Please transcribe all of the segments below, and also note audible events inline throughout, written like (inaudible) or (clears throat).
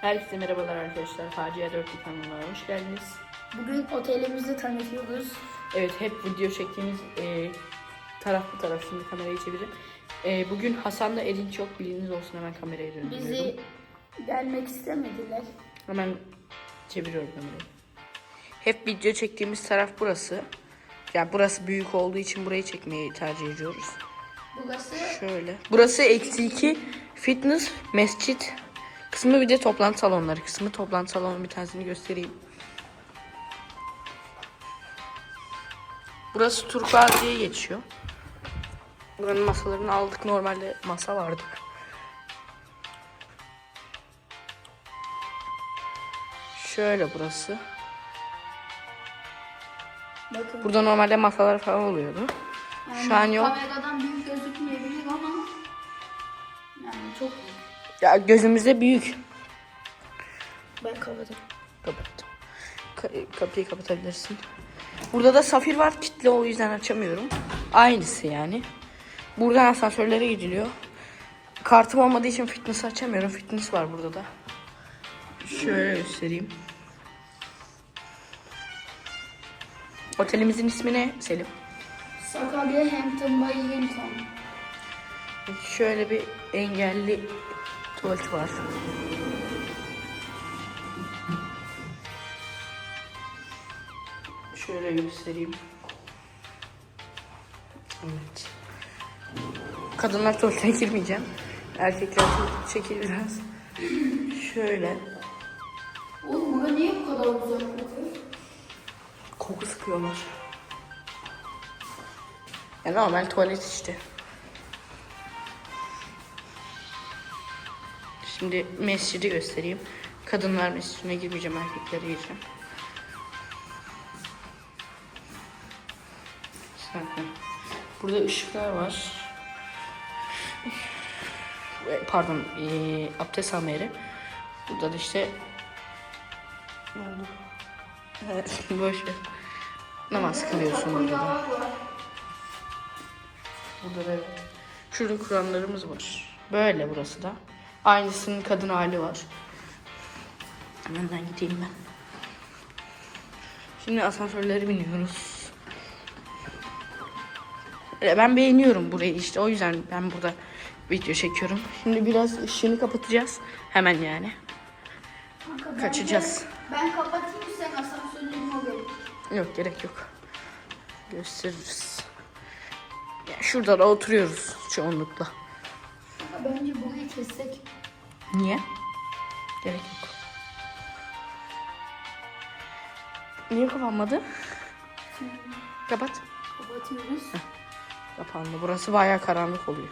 Herkese merhabalar arkadaşlar. Facia 4 kanalına hoş geldiniz. Bugün otelimizi tanıtıyoruz. Evet hep video çektiğimiz e, taraf bu taraf şimdi kamerayı çevireyim. E, bugün Hasan'la Erinç yok bilginiz olsun hemen kamerayı döndürüyorum. Bizi gelmek istemediler. Hemen çeviriyorum kamerayı. Hep video çektiğimiz taraf burası. Yani burası büyük olduğu için burayı çekmeyi tercih ediyoruz. Burası Şöyle. Burası eksi 2 fitness, mescit kısmı bir de toplantı salonları kısmı. Toplantı salonu bir tanesini göstereyim. Burası turkuaz diye geçiyor. Buranın masalarını aldık. Normalde masa vardı. Şöyle burası. bakın. Burada normalde masalar falan oluyordu. Şu an yok. Kameradan büyük gözükmeyebilir ama yani çok. Ya gözümüzde büyük. Ben kapadım. Kapattım. Ka- kapıyı kapatabilirsin. Burada da safir var. Kitle o yüzden açamıyorum. Aynısı yani. Buradan asansörlere gidiliyor. Kartım olmadığı için fitness açamıyorum. Fitness var burada da. Şöyle göstereyim. Otelimizin ismi ne Selim? Sakarya Hampton Bay Hilton. Şöyle bir engelli tuvalet var. Şöyle göstereyim. Evet. Kadınlar tuvaletine girmeyeceğim. Erkekler tuvalet çekil biraz. Şöyle. Oğlum burada niye bu kadar uzak bakıyor? Koku sıkıyorlar. Ya normal tuvalet işte. Şimdi mescidi göstereyim. Kadınlar mescidine girmeyeceğim, erkeklere gireceğim. Zaten. Burada ışıklar var. E, Pardon, ee, abdest alma yeri. Burada da işte ne oldu? Evet, (laughs) boş ver. Namaz kılıyorsun burada da. Burada da evet. Şurada Kur'anlarımız var. Böyle burası da. Aynısının kadın hali var. Hemen gideyim ben. Şimdi asansörlere biniyoruz. Ben beğeniyorum burayı işte. O yüzden ben burada video çekiyorum. Şimdi biraz ışığını kapatacağız. Hemen yani. Kanka, Kaçacağız. Ben kapatayım sen asansörün. Yok gerek yok. Gösteririz. Ya şurada da oturuyoruz çoğunlukla. Kanka bence burayı kessek. Niye? Gerek yok. Niye kapanmadı? Kapat. Kapatıyoruz. Kapandı. Burası bayağı karanlık oluyor.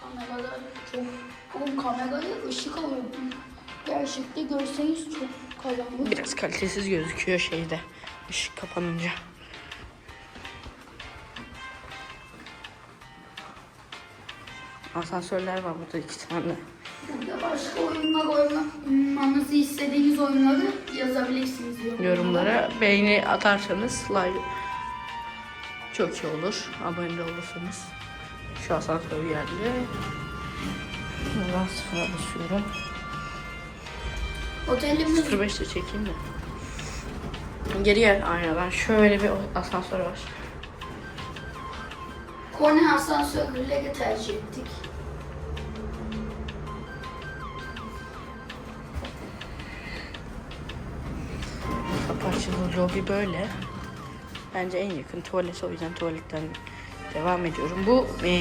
Kameralar çok... Oğlum kamerayı ışık alıyor. Gerçekte görseniz çok karanlık. Biraz kalitesiz gözüküyor şeyde. Işık kapanınca. Asansörler var burada iki tane. Burada başka oyunlar oynamanızı istediğiniz oyunları yazabilirsiniz yorumlara. Yorumlara beğeni atarsanız like çok iyi olur. Abone olursanız. Şu asansör geldi. Buradan sıfıra basıyorum. Otelimiz 05'te çekeyim de. Geriye aynadan şöyle bir asansör var. Kone asansörleri tercih ettik. Açılı lobi böyle. Bence en yakın tuvalet o yüzden tuvaletten devam ediyorum. Bu e,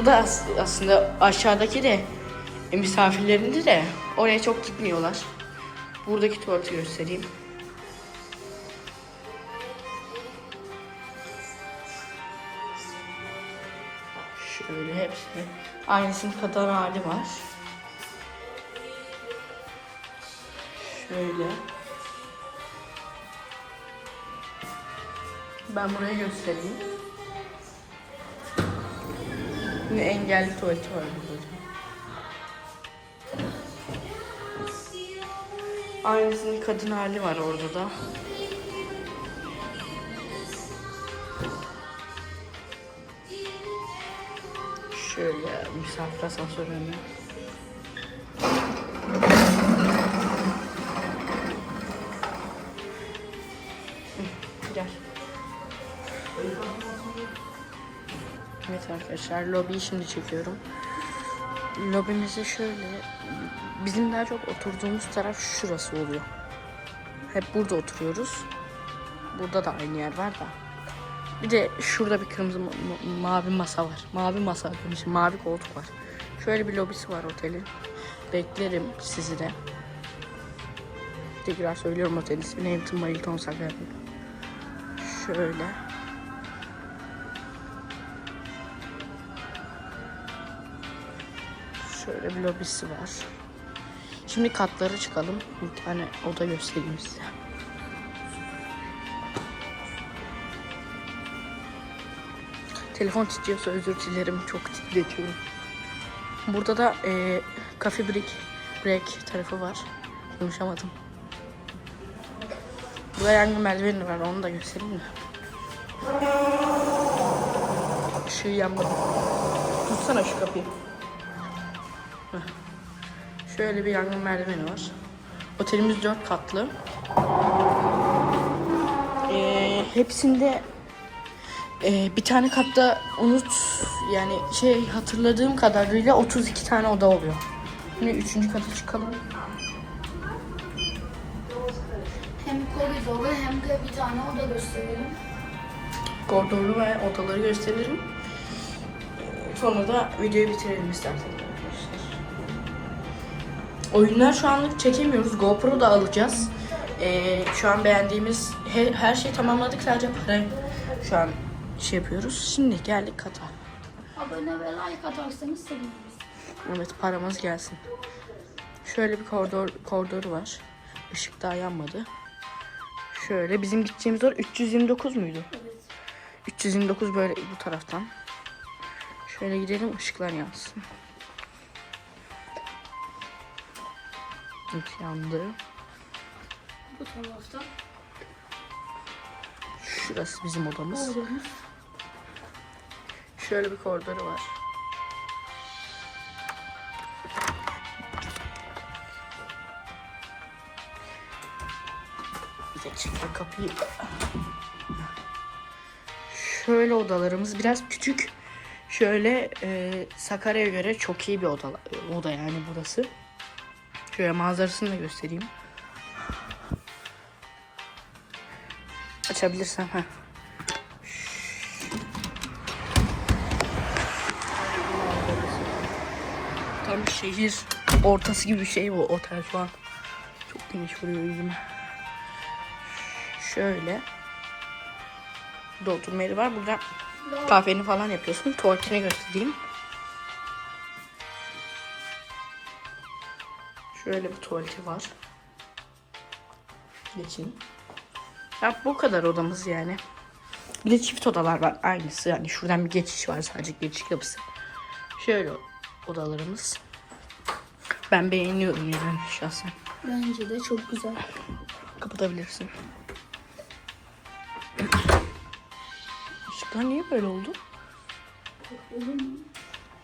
bu da as- aslında aşağıdaki de e, misafirlerinde de oraya çok gitmiyorlar. Buradaki tuvaleti göstereyim. Şöyle hepsini. Aynısının kadar hali var. Şöyle. Ben buraya göstereyim. Yine engelli tuvaleti var burada. Aynısının kadın hali var orada da. Şöyle misafir asansörünü. Gel. Evet arkadaşlar lobiyi şimdi çekiyorum. Lobimizi şöyle bizim daha çok oturduğumuz taraf şurası oluyor. Hep burada oturuyoruz. Burada da aynı yer var da. Bir de şurada bir kırmızı ma- ma- mavi masa var. Mavi masa demişim. Mavi koltuk var. Şöyle bir lobisi var otelin. Beklerim sizi de. Tekrar söylüyorum otelin ismini. Hampton Milton Sagrada. Şöyle. Şöyle bir lobisi var. Şimdi katlara çıkalım. Bir tane oda göstereyim size. Telefon titriyorsa özür dilerim. Çok titretiyorum. Burada da e, Cafe Break, Break tarafı var. Konuşamadım. Burada yangın merdiveni var. Onu da göstereyim mi? Işığı yanmadı. Tutsana şu kapıyı. Şöyle bir yangın merdiveni var. Otelimiz dört katlı. Ee, hepsinde ee, bir tane katta unut yani şey hatırladığım kadarıyla 32 tane oda oluyor. Şimdi üçüncü kata çıkalım. Hem koridoru hem de bir tane oda gösterelim. Koridoru ve odaları gösteririm. Ee, Sonra da videoyu bitirelim isterseniz. Oyunlar şu anlık çekemiyoruz. GoPro da alacağız. Ee, şu an beğendiğimiz he- her şeyi tamamladık. Sadece para şu an şey yapıyoruz. Şimdi geldik kata. Abone ve like atarsanız seviniriz. Evet paramız gelsin. Şöyle bir koridor koridoru var. Işık daha yanmadı. Şöyle bizim gideceğimiz yer 329 muydu? Evet. 329 böyle bu taraftan. Şöyle gidelim ışıklar yansın. Evet yandı. Bu tarafta Şurası bizim odamız. odamız. Şöyle bir koridoru var. Bir dakika kapıyı. Şöyle odalarımız biraz küçük. Şöyle e, Sakarya'ya göre çok iyi bir oda, oda yani burası. Şöyle manzarasını da göstereyim. Açabilirsem ha. Tam şehir ortası gibi bir şey bu otel şu an. Çok güneş vuruyor yüzüme. Şöyle. Burada yeri var. Burada kahveni falan yapıyorsun. Tuvaletini göstereyim. Şöyle bir tuvaleti var. Geçin. Ya bu kadar odamız yani. Bir de çift odalar var aynısı. Yani şuradan bir geçiş var sadece geçiş kapısı. Şöyle odalarımız. Ben beğeniyorum yani şahsen. Bence de çok güzel. Kapatabilirsin. Işıklar niye böyle oldu?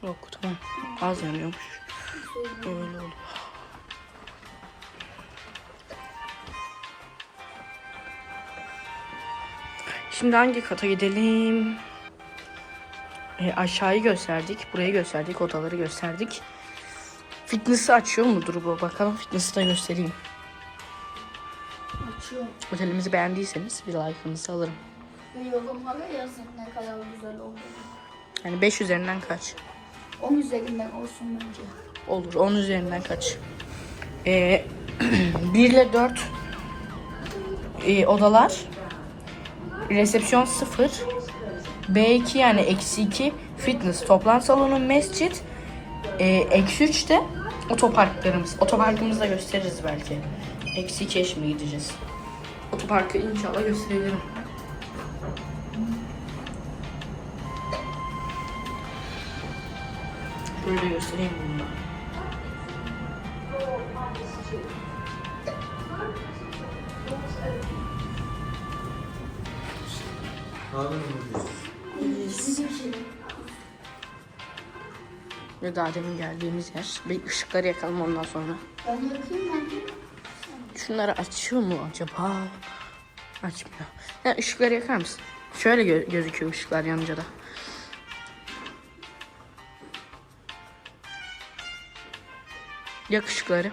Yok tamam. Az yanıyormuş. Öyle oldu. Şimdi hangi kata gidelim? E, aşağıyı gösterdik. Burayı gösterdik. Odaları gösterdik. Fitness'ı açıyor mudur bu? Bakalım fitness'ı da göstereyim. Açıyorum. Otelimizi beğendiyseniz bir like'ınızı alırım. Ve yorumlara yazın ne kadar güzel olduğunu. Yani 5 üzerinden kaç? 10 üzerinden olsun bence. Olur 10 üzerinden kaç? (clears throat) Ee, 1 ile 4 e, odalar. Resepsiyon 0. B2 yani eksi 2. Fitness, toplantı salonu, mescit. E, eksi 3 de otoparklarımız. Otoparkımızı da gösteririz belki. Eksi 2'ye şimdi gideceğiz. Otoparkı inşallah gösterebilirim. Şöyle göstereyim bunu Ve daha demin geldiğimiz yer. Bir ışıkları yakalım ondan sonra. Ben yakayım ben. Şunları açıyor mu acaba? Açmıyor. Ya ışıkları yakar mısın? Şöyle gö gözüküyor ışıklar yanınca da. Yak ışıkları.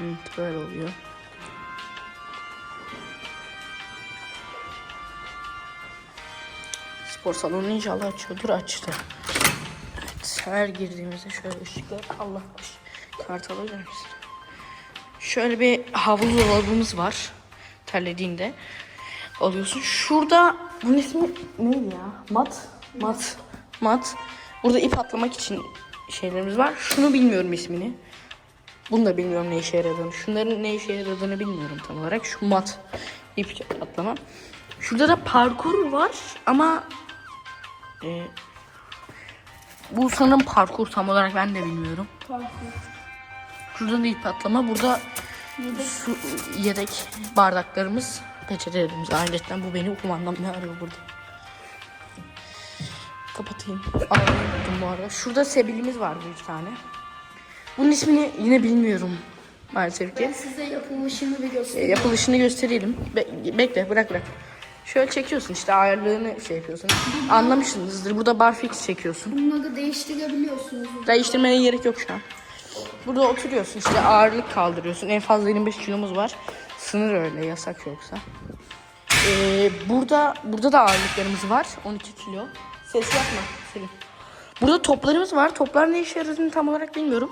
Evet, böyle oluyor. Spor salonu inşallah açıyordur açtı. Evet her girdiğimizde şöyle ışıklar Allah koş. Kart alabilir misin? Şöyle bir havlu dolabımız var. Terlediğinde alıyorsun. Şurada bunun ismi neydi ya? Mat. Mat. Mat. Burada ip atlamak için şeylerimiz var. Şunu bilmiyorum ismini. Bunu da bilmiyorum ne işe yaradığını. Şunların ne işe yaradığını bilmiyorum tam olarak. Şu mat ip atlama. Şurada da parkur var ama e, bu sanırım parkur tam olarak ben de bilmiyorum. Parkur. Şurada da ip atlama. Burada su, yedek bardaklarımız, peçetelerimiz. Ayrıca bu beni kumandam ne arıyor burada? Kapatayım. Anladım bu arada. Şurada sebilimiz var bir tane. Bunun ismini yine bilmiyorum maalesef ki. Ben size yapılışını bir göstereyim. yapılışını gösterelim. Be- bekle bırak bırak. Şöyle çekiyorsun işte ayarlığını şey yapıyorsun. Anlamışsınızdır. Burada barfix çekiyorsun. Bunları değiştirebiliyorsunuz. Değiştirmeye gerek yok şu an. Burada oturuyorsun işte ağırlık kaldırıyorsun. En fazla 25 kilomuz var. Sınır öyle yasak yoksa. Ee, burada burada da ağırlıklarımız var. 12 kilo. Ses yapma Selim. Burada toplarımız var. Toplar ne işe yaradığını tam olarak bilmiyorum.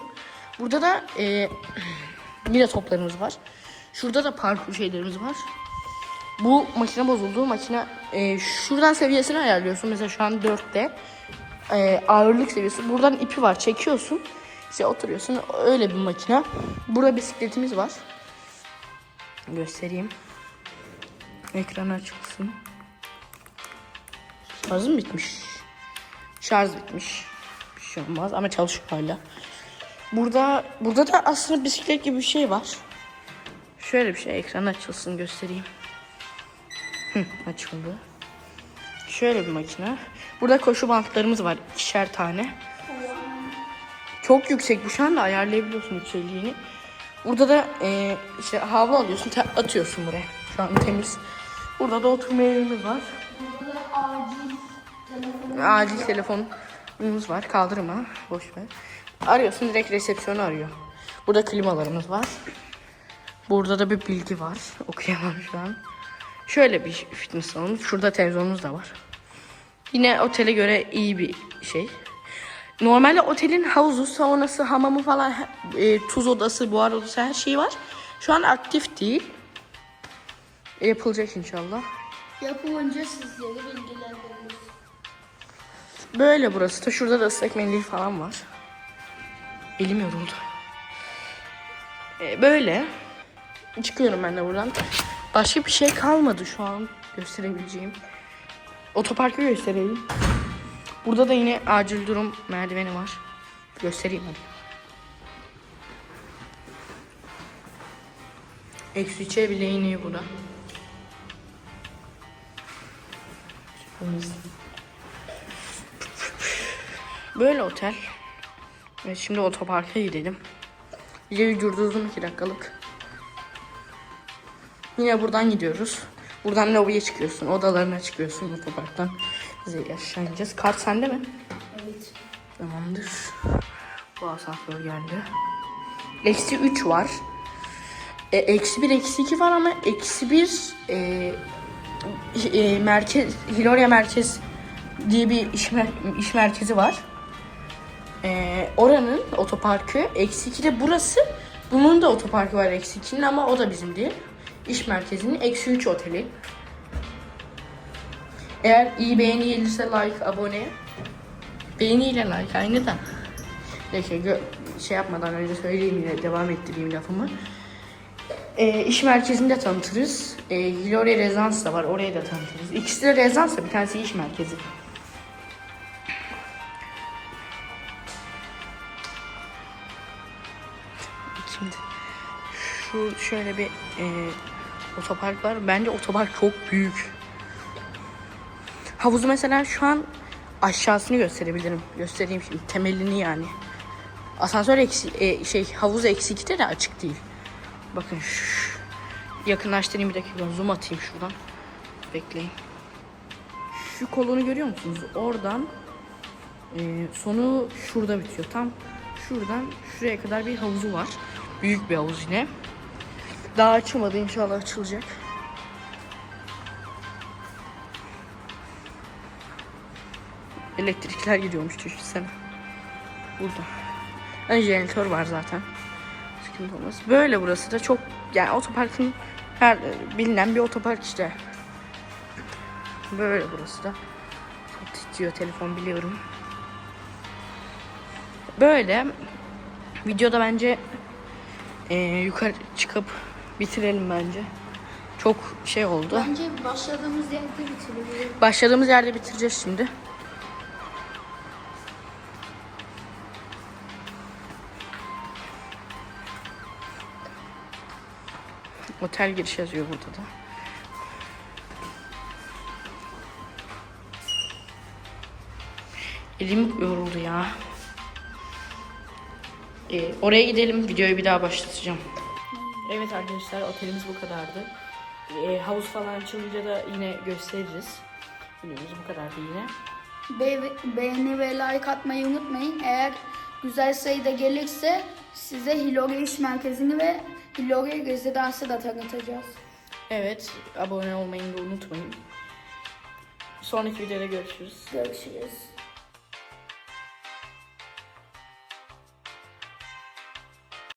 Burada da e, (clears throat) yine toplarımız var. Şurada da parkur şeylerimiz var. Bu makine bozuldu. Makine e, şuradan seviyesini ayarlıyorsun. Mesela şu an 4'te. E, ağırlık seviyesi. Buradan ipi var. Çekiyorsun. İşte oturuyorsun. Öyle bir makine. Burada bisikletimiz var. Göstereyim. Ekran açılsın. Şarjım bitmiş. Şarj bitmiş. Bir şey olmaz ama çalışıyor hala. Burada burada da aslında bisiklet gibi bir şey var. Şöyle bir şey ekran açılsın göstereyim. Hı, açıldı. Şöyle bir makine. Burada koşu bantlarımız var. ikişer tane. Çok yüksek bu şu anda ayarlayabiliyorsun yüksekliğini. Burada da e, işte hava alıyorsun, atıyorsun buraya. Şu an temiz. Burada da oturma yerimiz var. Acil telefonumuz var. Kaldırma. Boş ver. Arıyorsun direkt resepsiyonu arıyor. Burada klimalarımız var. Burada da bir bilgi var. Okuyamam şu an. Şöyle bir fitness salonu. Şurada televizyonumuz da var. Yine otele göre iyi bir şey. Normalde otelin havuzu, saunası, hamamı falan, e, tuz odası, buhar odası her şey var. Şu an aktif değil. Yapılacak inşallah. Yapılınca sizleri bilgilendiririz. Böyle burası da. Şurada da ıslak mendil falan var. Elim yoruldu. Ee, böyle. Çıkıyorum ben de buradan. Başka bir şey kalmadı şu an gösterebileceğim. Otoparkı göstereyim. Burada da yine acil durum merdiveni var. Göstereyim hadi. Eksi içe bile iniyor burada. Böyle otel. Evet şimdi otoparka gidelim. Videoyu durdurdum 2 dakikalık. Yine buradan gidiyoruz. Buradan lobiye çıkıyorsun. Odalarına çıkıyorsun otoparktan. Biz de aşağı ineceğiz. Kart sende mi? Evet. Tamamdır. Bu asansör geldi. Eksi 3 var. E, eksi 1, eksi 2 var ama eksi 1 e, e, merkez, Hilorya merkez diye bir iş, mer- iş merkezi var. E, oranın otoparkı eksi 2 de burası. Bunun da otoparkı var eksi 2'nin ama o da bizim değil. İş merkezinin eksi 3 oteli. Eğer iyi beğeni gelirse like, abone. Beğeniyle like aynı da. Neyse şey yapmadan önce söyleyeyim yine devam ettireyim lafımı. Ee, iş merkezinde tanıtırız. Ee, Hilorya Rezans da var oraya da tanıtırız. İkisi de Rezans bir tanesi iş merkezi. Şimdi şu şöyle bir e, otopark var. Bence otopark çok büyük. Havuzu mesela şu an aşağısını gösterebilirim. Göstereyim şimdi temelini yani. Asansör eksi, e, şey havuz eksi 2'de de açık değil. Bakın şu, yakınlaştırayım bir dakika zoom atayım şuradan. Bekleyin. Şu kolonu görüyor musunuz? Oradan Ee, sonu şurada bitiyor. Tam şuradan şuraya kadar bir havuzu var. Büyük bir havuz yine. Daha açılmadı inşallah açılacak. Elektrikler gidiyormuş düşünsene. Burada. Ön jeneratör var zaten. Sıkıntı olmaz. Böyle burası da çok yani otoparkın her bilinen bir otopark işte. Böyle burası da. Çok titriyor telefon biliyorum. Böyle videoda bence eee, yukarı çıkıp bitirelim bence. Çok şey oldu. Bence başladığımız yerde bitirelim. Başladığımız yerde bitireceğiz şimdi. Otel giriş yazıyor burada da. Elim yoruldu ya. Ee, oraya gidelim. Videoyu bir daha başlatacağım. Evet arkadaşlar otelimiz bu kadardı. Ee, havuz falan açılınca da yine gösteririz. Videomuz bu kadardı yine. Be- beğeni ve like atmayı unutmayın. Eğer güzel sayıda gelirse size Hilori İş Merkezi'ni ve Hilori Rezidansı da tanıtacağız. Evet abone olmayı da unutmayın. Sonraki videoda görüşürüz. Görüşürüz.